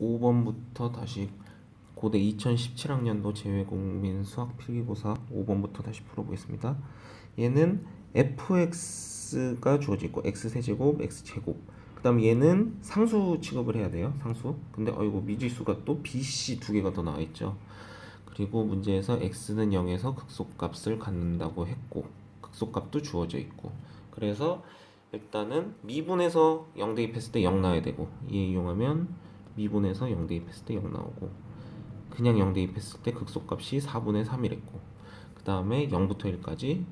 5번부터 다시 고대 2017학년도 재외국민 수학 필기고사 5번부터 다시 풀어보겠습니다. 얘는 fx가 주어지고 x 세제곱 x 제곱. 그 다음 얘는 상수 취급을 해야 돼요 상수. 근데 어이구 미지수가 또 bc 두 개가 더 나와 있죠. 그리고 문제에서 x는 0에서 극소값을 갖는다고 했고 극소값도 주어져 있고. 그래서 일단은 미분에서 0 대입했을 때 0 나와야 되고 얘 이용하면 미분에서 0 대입했을 때 0 나오고 그냥 0 대입했을 때 극소값이 4분의 3이랬고 그 다음에 0부터 1까지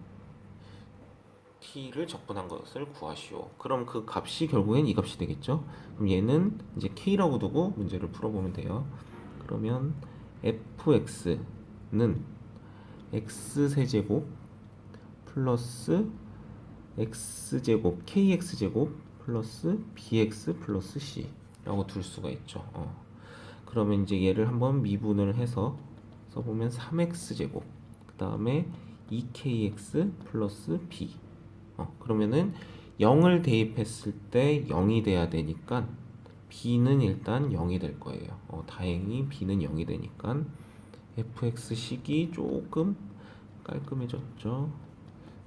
t를 적분한 것을 구하시오. 그럼 그 값이 결국엔 이 값이 되겠죠? 그럼 얘는 이제 k라고 두고 문제를 풀어보면 돼요. 그러면 fx는 x 세제곱 플러스 x 제곱 kx 제곱 플러스 bx 플러스 c 라고 둘 수가 있죠. 어. 그러면 이제 얘를 한번 미분을 해서 써보면 3x 제곱 그 다음에 2kx 플러스 b 어, 그러면은 0을 대입했을 때 0이 돼야 되니까 b는 일단 0이 될 거예요. 어, 다행히 b는 0이 되니까 fx식이 조금 깔끔해졌죠.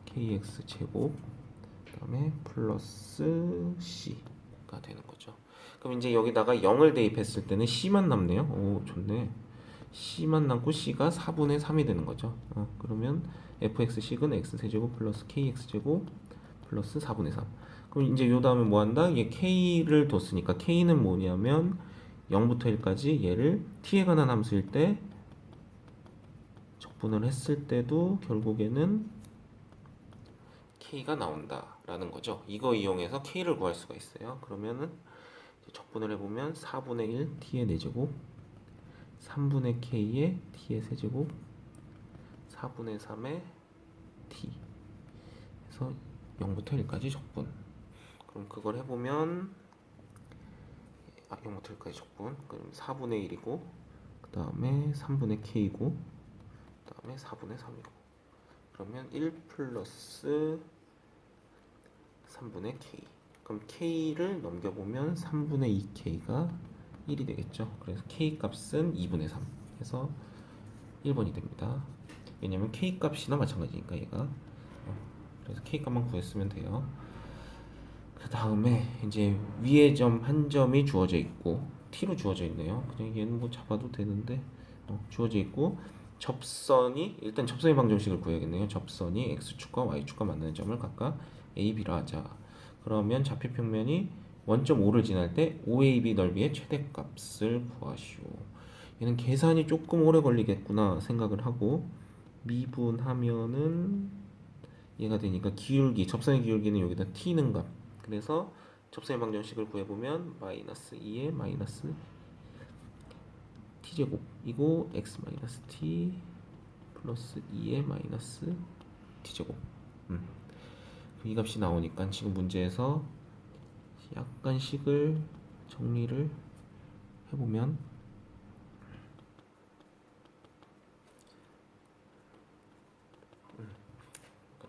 kx 제곱 그 다음에 플러스 c 가 되는 거죠. 그럼 이제 여기다가 0을 대입했을 때는 c만 남네요. 오 좋네. c만 남고 c가 4분의 3이 되는 거죠. 어, 그러면 fx식은 x 세제곱 플러스 kx 제곱 플러스 4분의 3. 그럼 이제 요 다음에 뭐 한다? 얘 k를 뒀으니까 k는 뭐냐면 0부터 1까지 얘를 t에 관한 함수일 때 적분을 했을 때도 결국에는 k가 나온다라는 거죠. 이거 이용해서 k를 구할 수가 있어요. 그러면은 적분을 해보면 4분의 1 t의 4제곱 3분의 k의 t의 세제곱 4분의 3의 t 그래서 0부터 1까지 적분 그럼 그걸 해보면 아 0부터 1까지 적분 그럼 4분의 1이고 그 다음에 3분의 k이고 그 다음에 4분의 3이고 그러면 1 플러스 3분의 k. 그럼 k를 넘겨보면 3분의 2k가 1이 되겠죠? 그래서 k 값은 2분의 3 해서 1번이 됩니다. 왜냐면 k 값이나 마찬가지니까 얘가. 어, 그래서 k 값만 구했으면 돼요. 그 다음에 이제 위에 점 한 점이 주어져 있고 t로 주어져 있네요. 그냥 얘는 뭐 잡아도 되는데 어, 주어져 있고 접선이 일단 접선의 방정식을 구해야겠네요. 접선이 x축과 y축과 만나는 점을 각각 a, b라 하자. 그러면 좌표 평면이 원점 5를 지날 때 OAB 넓이의 최대값을 구하시오. 얘는 계산이 조금 오래 걸리겠구나 생각을 하고 미분하면은 얘가 되니까 기울기 접선의 기울기는 여기다 t는 값. 그래서 접선의 방정식을 구해보면 마이너스 2의 마이너스 t제곱 이고 x 마이너스 t 플러스 2의 마이너스 t제곱. 음. 이 값이 나오니까 지금 문제에서 약간 식을 정리를 해보면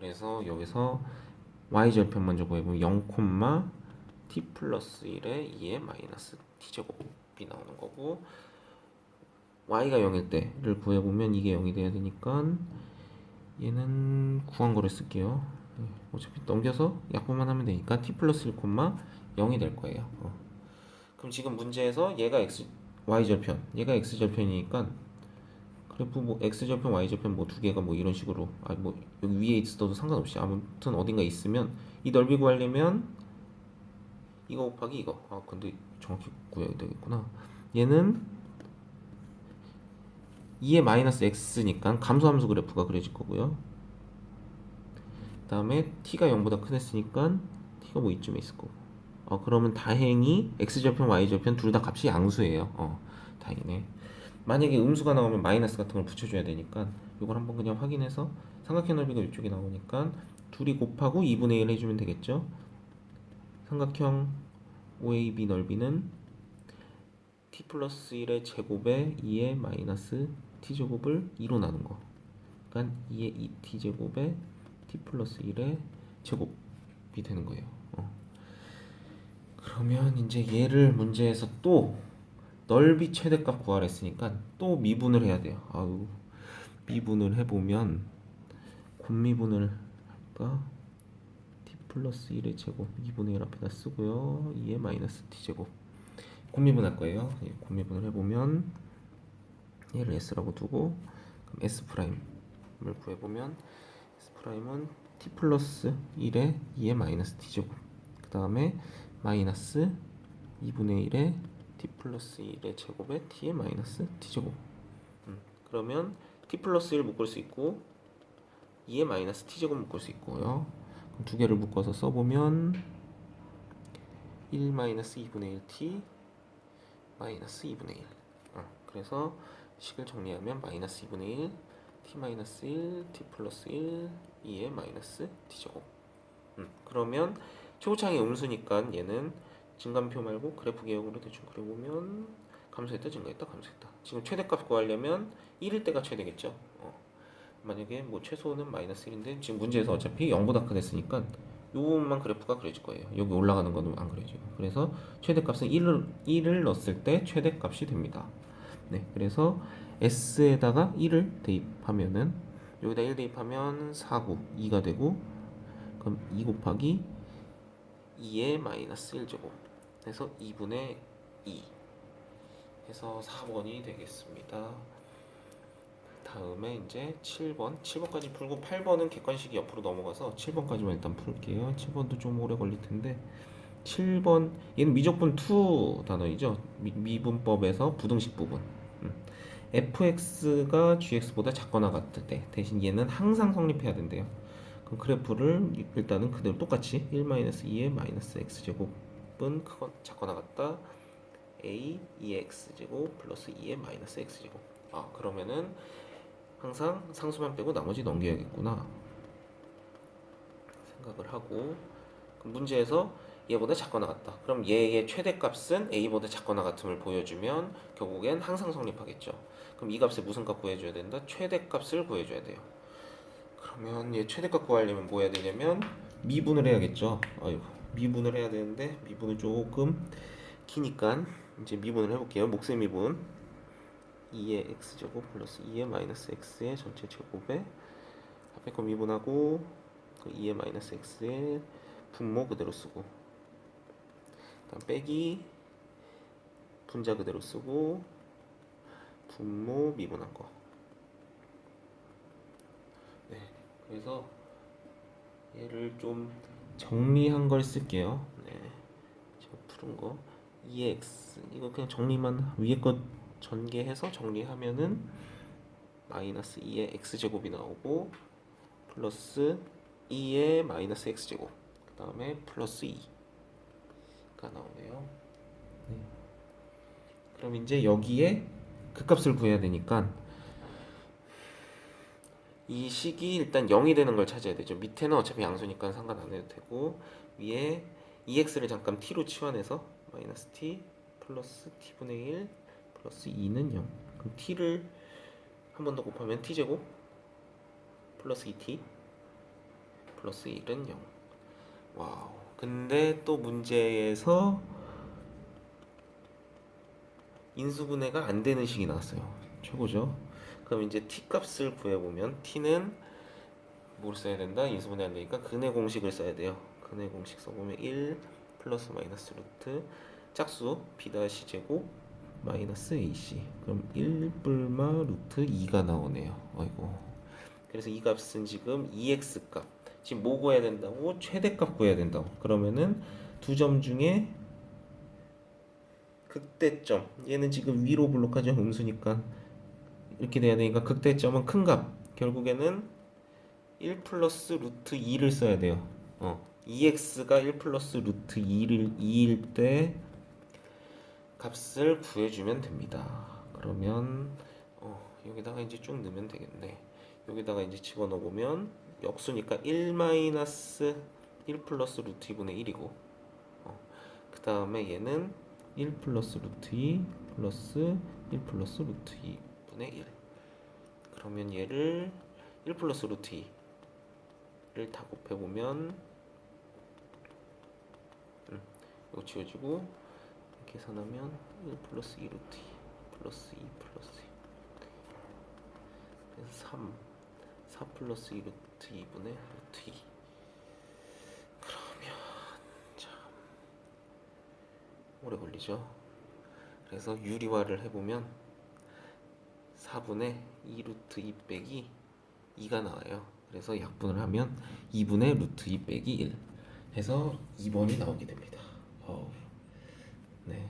그래서 여기서 y절편 먼저 구해보면 0, t 플러스 1에 2의 마이너스 t제곱이 나오는 거고 y가 0일 때를 구해보면 이게 0이 돼야 되니까 얘는 구한 거를 쓸게요. 네, 어차피 넘겨서 약분만 하면 되니까 t 플러스 1, 0이 될 거예요. 어. 그럼 지금 문제에서 얘가 x, y절편. 얘가 x절편이니까 그래프 뭐 x절편, y절편 뭐 두 개가 뭐 이런 식으로 아뭐 여기 위에 있어도 상관없이 아무튼 어딘가 있으면 이 넓이 구하려면 이거 곱하기 이거. 아 근데 정확히 구해야 되겠구나. 얘는 2의 마이너스 x니까 감소함수 그래프가 그려질 거고요. 그 다음에 t가 0보다 큰 했으니까 t가 뭐 이쯤에 있을 거고. 어 그러면 다행히 x절편, y절편 둘 다 값이 양수예요. 어 다행이네. 만약에 음수가 나오면 마이너스 같은 걸 붙여줘야 되니까 이걸 한번 그냥 확인해서 삼각형 넓이가 이쪽에 나오니까 둘이 곱하고 2분의 1 해주면 되겠죠? 삼각형 OAB 넓이는 t 플러스 1의 제곱에 2의 마이너스 t 제곱을 2로 나눈 거. 그러니까 2의 2t 제곱에 t 플러스 1의 제곱이 되는 거예요 어. 그러면 이제 얘를 문제에서 또 넓이 최대값 구하랬으니까 또 미분을 해야 돼요. 아우 미분을 해보면 곱미분을 할까? t 플러스 1의 제곱 2분의 1 앞에다 쓰고요. 2의 마이너스 t 제곱 곱미분 할 거예요. 예, 곱미분을 해보면 얘를 s라고 두고 s 프라임을 구해보면 s 프라임은 t 플러스 1의 2의 마이너스 t 제곱 그 다음에 마이너스 2분의 1의 t 플러스 1의 제곱에 t의 마이너스 t 제곱. 음, 그러면 t 플러스 1 묶을 수 있고 2의 마이너스 t 제곱 묶을 수 있고요. 그럼 두 개를 묶어서 써보면 1 마이너스 2분의 1 t 마이너스 2분의 1 어, 그래서 식을 정리하면 마이너스 2분의 1 t 마이너스 1 t 플러스 1 2의 마이너스 t 제곱 음, 그러면 최고창이 음수니까 얘는 증감표 말고 그래프 개혁으로 대충 그려보면 감소했다 증가했다 감소했다. 지금 최대값 구하려면 1일 때가 최대겠죠? 어. 만약에 뭐 최소는 마이너스 1인데 지금 문제에서 어차피 0보다 크겠으니까 요 부분만 그래프가 그려질 거예요. 여기 올라가는 거는 안 그려져요. 그래서 최대값은 1을, 1을 넣었을 때 최대값이 됩니다. 네 그래서 S에다가 1을 대입하면은 여기다 1 대입하면 4구 2가 되고 그럼 2 곱하기 2의 마이너스 1제곱 해서 2분의 2 해서 4번이 되겠습니다. 다음에 이제 7번 7번까지 풀고 8번은 객관식이 옆으로 넘어가서 7번까지만 일단 풀게요. 7번도 좀 오래 걸릴 텐데 7번 얘는 미적분 2 단어이죠. 미, 미분법에서 부등식 부분 음. Fx가 gx보다 작거나 같을 때 대신 얘는 항상 성립해야 된대요. 그럼 그래프를 일단은 그대로 똑같이 1-2의 마이너스 x제곱은 크거 작거나 같다. A 2x제곱 플러스 2의 마이너스 x제곱. 아 그러면은 항상 상수만 빼고 나머지 넘겨야겠구나. 생각을 하고. 문제에서 얘보다 작거나 같다 그럼 얘의 최대값은 a보다 작거나 같음을 보여주면 결국엔 항상 성립하겠죠 그럼 이 값의 무슨 값 구해줘야 된다? 최대값을 구해줘야 돼요 그러면 얘 최대값 구하려면 뭐 해야 되냐면 미분을 해야겠죠. 아이고 미분을 해야 되는데 미분은 조금 기니까 이제 미분을 해볼게요. 목세 미분 2의 x 제곱 플러스 2의 마이너스 x의 전체 제곱에 앞에 거 미분하고 그 2의 마이너스 x의 분모 그대로 쓰고 빼기 분자 그대로 쓰고 분모 미분한 거. 네. 그래서 얘를 좀 정리한 걸 쓸게요. 네. 제가 푸른 거 2x 이거 그냥 정리만 위에 거 전개해서 정리하면은 마이너스 2의 x 제곱이 나오고 플러스 2의 마이너스 x 제곱 그 다음에 플러스 2 가 나오네요. 네. 그럼 이제 여기에 그 값을 구해야 되니까 이 식이 일단 0이 되는 걸 찾아야 되죠. 밑에는 어차피 양수니까 상관 안 해도 되고 위에 2x를 잠깐 t로 치환해서 마이너스 t 플러스 t분의 1 플러스 2는 0. 그럼 t를 한 번 더 곱하면 t제곱 플러스 2t 플러스 1은 0. 와우. 근데 또 문제에서 인수분해가 안 되는 식이 나왔어요. 최고죠. 그럼 이제 t 값을 구해보면 t는 뭘 써야 된다? 인수분해 안 되니까 근의 공식을 써야 돼요. 근의 공식 써보면 1 플러스 마이너스 루트 짝수 b 다시 제곱 마이너스 ac 그럼 1 뿔마 루트 2가 나오네요. 아이고. 그래서 이 값은 지금 2x 값. 지금 뭐 구해야 된다고? 최대값 구해야 된다고. 그러면은 두 점 중에 극대점. 얘는 지금 위로 블록하죠. 음수니까. 이렇게 돼야 되니까 극대점은 큰 값. 결국에는 1 플러스 루트 2를 써야 돼요. 어. 2x가 1 플러스 루트 2를 2일 때 값을 구해주면 됩니다. 그러면 어, 여기다가 이제 쭉 넣으면 되겠네. 여기다가 이제 집어넣어 보면 역수니까 1 마이너스 1 플러스 루트 2분의 1이고 어, 그 다음에 얘는 1 플러스 루트 2 플러스 1 플러스 루트 2분의 1 그러면 얘를 1 플러스 루트 2를 다 곱해보면 음, 이거 지워지고 계산하면 1 플러스 2 루트 2 플러스 2 플러스 2 그래서 3 4 플러스 2 루트 2분의 루트 2 그러면 참 오래 걸리죠. 그래서 유리화를 해보면 4분의 2 루트 2 빼기 2가 나와요. 그래서 약분을 하면 2분의 루트 2 빼기 1 해서 2번이 나오게 됩니다. 어우. 네